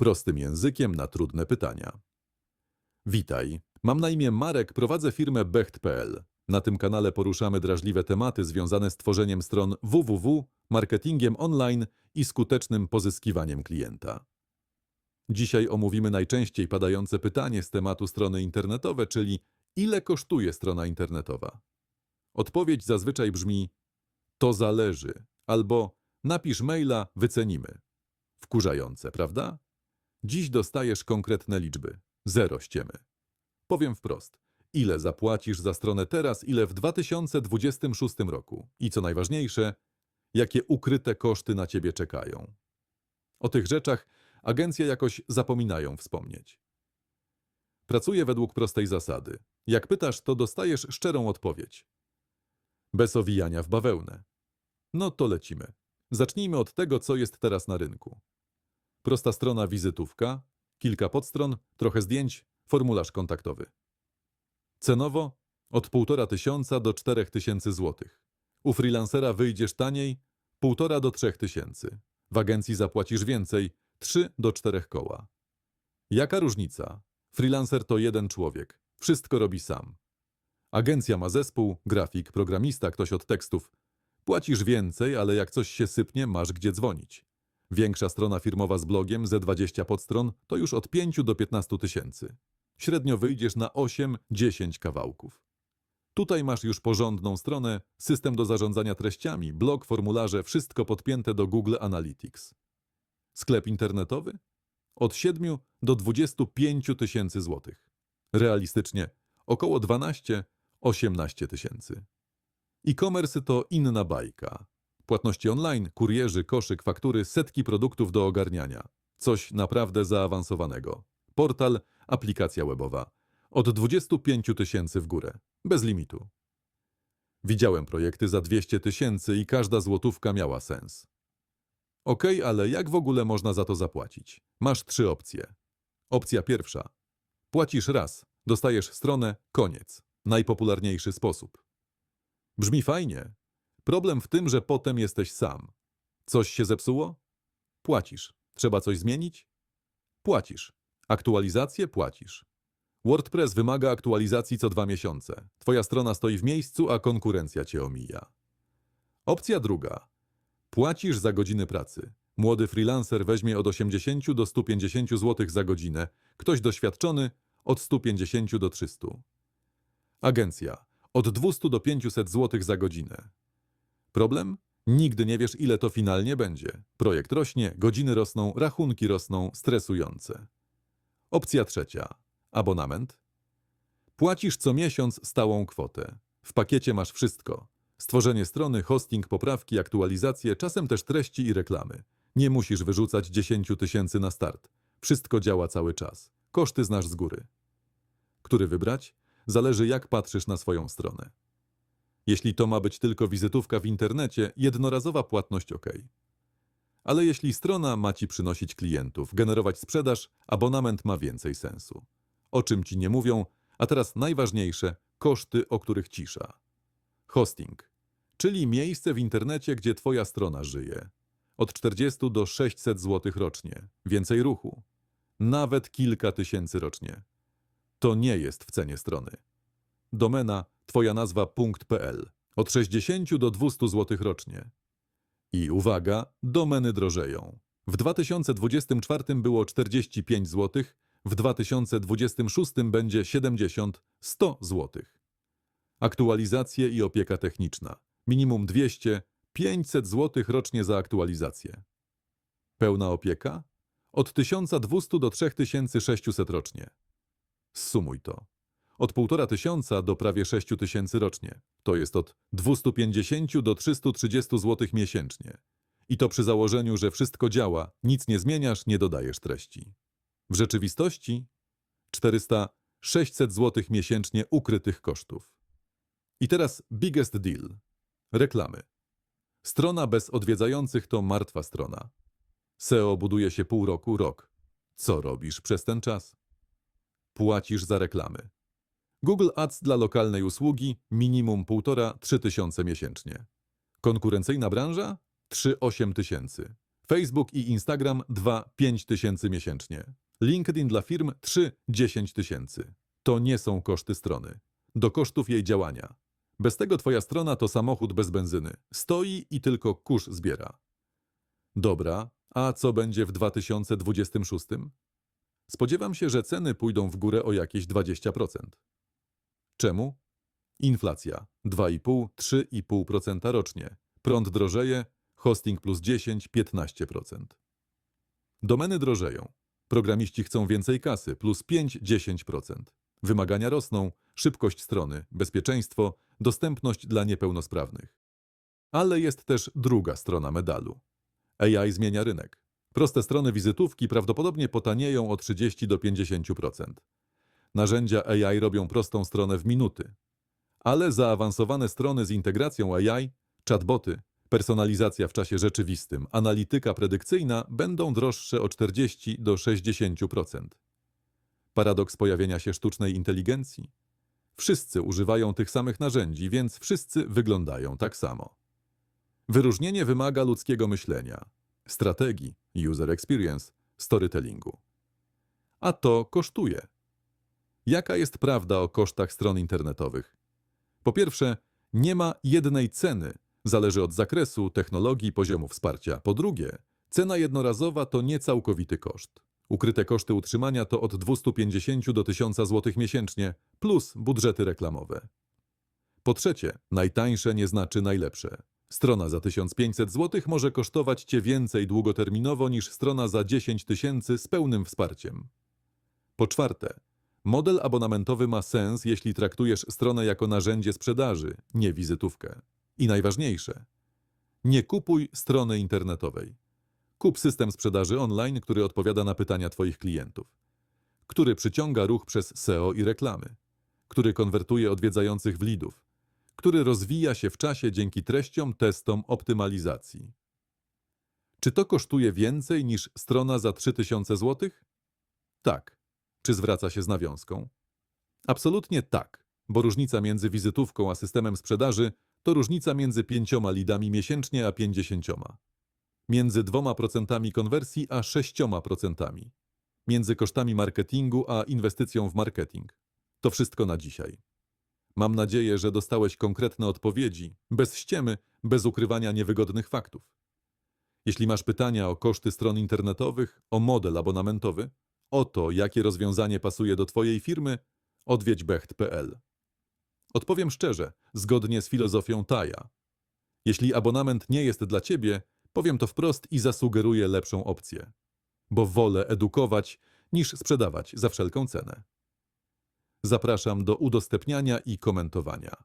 Prostym językiem na trudne pytania. Witaj, mam na imię Marek, prowadzę firmę Becht.pl. Na tym kanale poruszamy drażliwe tematy związane z tworzeniem stron www, marketingiem online i skutecznym pozyskiwaniem klienta. Dzisiaj omówimy najczęściej padające pytanie z tematu strony internetowe, czyli ile kosztuje strona internetowa? Odpowiedź zazwyczaj brzmi to zależy albo napisz maila, wycenimy. Wkurzające, prawda? Dziś dostajesz konkretne liczby, zero ściemy. Powiem wprost, ile zapłacisz za stronę teraz, ile w 2026 roku i co najważniejsze, jakie ukryte koszty na ciebie czekają. O tych rzeczach agencje jakoś zapominają wspomnieć. Pracuję według prostej zasady. Jak pytasz, to dostajesz szczerą odpowiedź. Bez owijania w bawełnę. No to lecimy. Zacznijmy od tego, co jest teraz na rynku. Prosta strona wizytówka, kilka podstron, trochę zdjęć, formularz kontaktowy. Cenowo od 1,5 tysiąca do 4 tysięcy złotych. U freelancera wyjdziesz taniej 1,5 do 3 tysięcy. W agencji zapłacisz więcej 3 do 4 koła. Jaka różnica? Freelancer to jeden człowiek. Wszystko robi sam. Agencja ma zespół, grafik, programista, ktoś od tekstów. Płacisz więcej, ale jak coś się sypnie, masz gdzie dzwonić. Większa strona firmowa z blogiem ze 20 podstron to już od 5 do 15 tysięcy. Średnio wyjdziesz na 8-10 kawałków. Tutaj masz już porządną stronę, system do zarządzania treściami, blog, formularze, wszystko podpięte do Google Analytics. Sklep internetowy? Od 7 do 25 tysięcy złotych. Realistycznie około 12-18 tysięcy. E-commerce to inna bajka. Płatności online, kurierzy, koszyk, faktury, setki produktów do ogarniania. Coś naprawdę zaawansowanego. Portal, aplikacja webowa. Od 25 tysięcy w górę. Bez limitu. Widziałem projekty za 200 tysięcy i każda złotówka miała sens. Okej, ale jak w ogóle można za to zapłacić? Masz trzy opcje. Opcja pierwsza. Płacisz raz, dostajesz stronę, koniec. Najpopularniejszy sposób. Brzmi fajnie. Problem w tym, że potem jesteś sam. Coś się zepsuło? Płacisz. Trzeba coś zmienić? Płacisz. Aktualizację płacisz. WordPress wymaga aktualizacji co dwa miesiące. Twoja strona stoi w miejscu, a konkurencja cię omija. Opcja druga. Płacisz za godziny pracy. Młody freelancer weźmie od 80 do 150 zł za godzinę, ktoś doświadczony od 150 do 300. Agencja od 200 do 500 zł za godzinę. Problem? Nigdy nie wiesz, ile to finalnie będzie. Projekt rośnie, godziny rosną, rachunki rosną, stresujące. Opcja trzecia. Abonament. Płacisz co miesiąc stałą kwotę. W pakiecie masz wszystko. Stworzenie strony, hosting, poprawki, aktualizacje, czasem też treści i reklamy. Nie musisz wyrzucać 10 tysięcy na start. Wszystko działa cały czas. Koszty znasz z góry. Który wybrać? Zależy jak patrzysz na swoją stronę. Jeśli to ma być tylko wizytówka w internecie, jednorazowa płatność ok. Ale jeśli strona ma ci przynosić klientów, generować sprzedaż, abonament ma więcej sensu. O czym ci nie mówią, a teraz najważniejsze koszty, o których cisza. Hosting, czyli miejsce w internecie, gdzie twoja strona żyje. Od 40 do 600 zł rocznie, więcej ruchu. Nawet kilka tysięcy rocznie. To nie jest w cenie strony. Domena twoja nazwa .pl od 60 do 200 zł rocznie. I uwaga, domeny drożeją. W 2024 było 45 zł, w 2026 będzie 70-100 zł. Aktualizacje i opieka techniczna. Minimum 200-500 zł rocznie za aktualizację. Pełna opieka? Od 1200 do 3600 rocznie. Zsumuj to. Od 1,5 tysiąca do prawie 6 tysięcy rocznie. To jest od 250 do 330 zł miesięcznie. I to przy założeniu, że wszystko działa, nic nie zmieniasz, nie dodajesz treści. W rzeczywistości 400-600 zł miesięcznie ukrytych kosztów. I teraz biggest deal. Reklamy. Strona bez odwiedzających to martwa strona. SEO buduje się pół roku, rok. Co robisz przez ten czas? Płacisz za reklamy. Google Ads dla lokalnej usługi minimum 1,5-3 tysiące miesięcznie. Konkurencyjna branża 3-8 tysięcy. Facebook i Instagram 2 5 tysięcy miesięcznie. LinkedIn dla firm 3 10 tysięcy. To nie są koszty strony. Do kosztów jej działania. Bez tego twoja strona to samochód bez benzyny. Stoi i tylko kurz zbiera. Dobra, a co będzie w 2026? Spodziewam się, że ceny pójdą w górę o jakieś 20%. Czemu? Inflacja 2,5-3,5% rocznie. Prąd drożeje, hosting plus 10-15%. Domeny drożeją. Programiści chcą więcej kasy plus 5-10%. Wymagania rosną, szybkość strony, bezpieczeństwo, dostępność dla niepełnosprawnych. Ale jest też druga strona medalu. AI zmienia rynek. Proste strony wizytówki prawdopodobnie potanieją o 30 do 50%. Narzędzia AI robią prostą stronę w minuty. Ale zaawansowane strony z integracją AI, chatboty, personalizacja w czasie rzeczywistym, analityka predykcyjna będą droższe o 40 do 60%. Paradoks pojawienia się sztucznej inteligencji? Wszyscy używają tych samych narzędzi, więc wszyscy wyglądają tak samo. Wyróżnienie wymaga ludzkiego myślenia, strategii, user experience, storytellingu. A to kosztuje. Jaka jest prawda o kosztach stron internetowych? Po pierwsze, nie ma jednej ceny, zależy od zakresu, technologii, poziomu wsparcia. Po drugie, cena jednorazowa to niecałkowity koszt. Ukryte koszty utrzymania to od 250 do 1000 zł miesięcznie, plus budżety reklamowe. Po trzecie, najtańsze nie znaczy najlepsze. Strona za 1500 zł może kosztować Cię więcej długoterminowo niż strona za 10 tysięcy z pełnym wsparciem. Po czwarte, model abonamentowy ma sens, jeśli traktujesz stronę jako narzędzie sprzedaży, nie wizytówkę. I najważniejsze, nie kupuj strony internetowej. Kup system sprzedaży online, który odpowiada na pytania Twoich klientów, który przyciąga ruch przez SEO i reklamy, który konwertuje odwiedzających w lidów, który rozwija się w czasie dzięki treściom, testom, optymalizacji. Czy to kosztuje więcej niż strona za 3000 zł? Tak. Czy zwraca się z nawiązką? Absolutnie tak, bo różnica między wizytówką a systemem sprzedaży to różnica między pięcioma lidami miesięcznie a pięćdziesięcioma. Między dwoma procentami konwersji a sześcioma procentami. Między kosztami marketingu a inwestycją w marketing. To wszystko na dzisiaj. Mam nadzieję, że dostałeś konkretne odpowiedzi, bez ściemy, bez ukrywania niewygodnych faktów. Jeśli masz pytania o koszty stron internetowych, o model abonamentowy, o to, jakie rozwiązanie pasuje do Twojej firmy, odwiedź becht.pl. Odpowiem szczerze, zgodnie z filozofią Taja. Jeśli abonament nie jest dla Ciebie, powiem to wprost i zasugeruję lepszą opcję. Bo wolę edukować niż sprzedawać za wszelką cenę. Zapraszam do udostępniania i komentowania.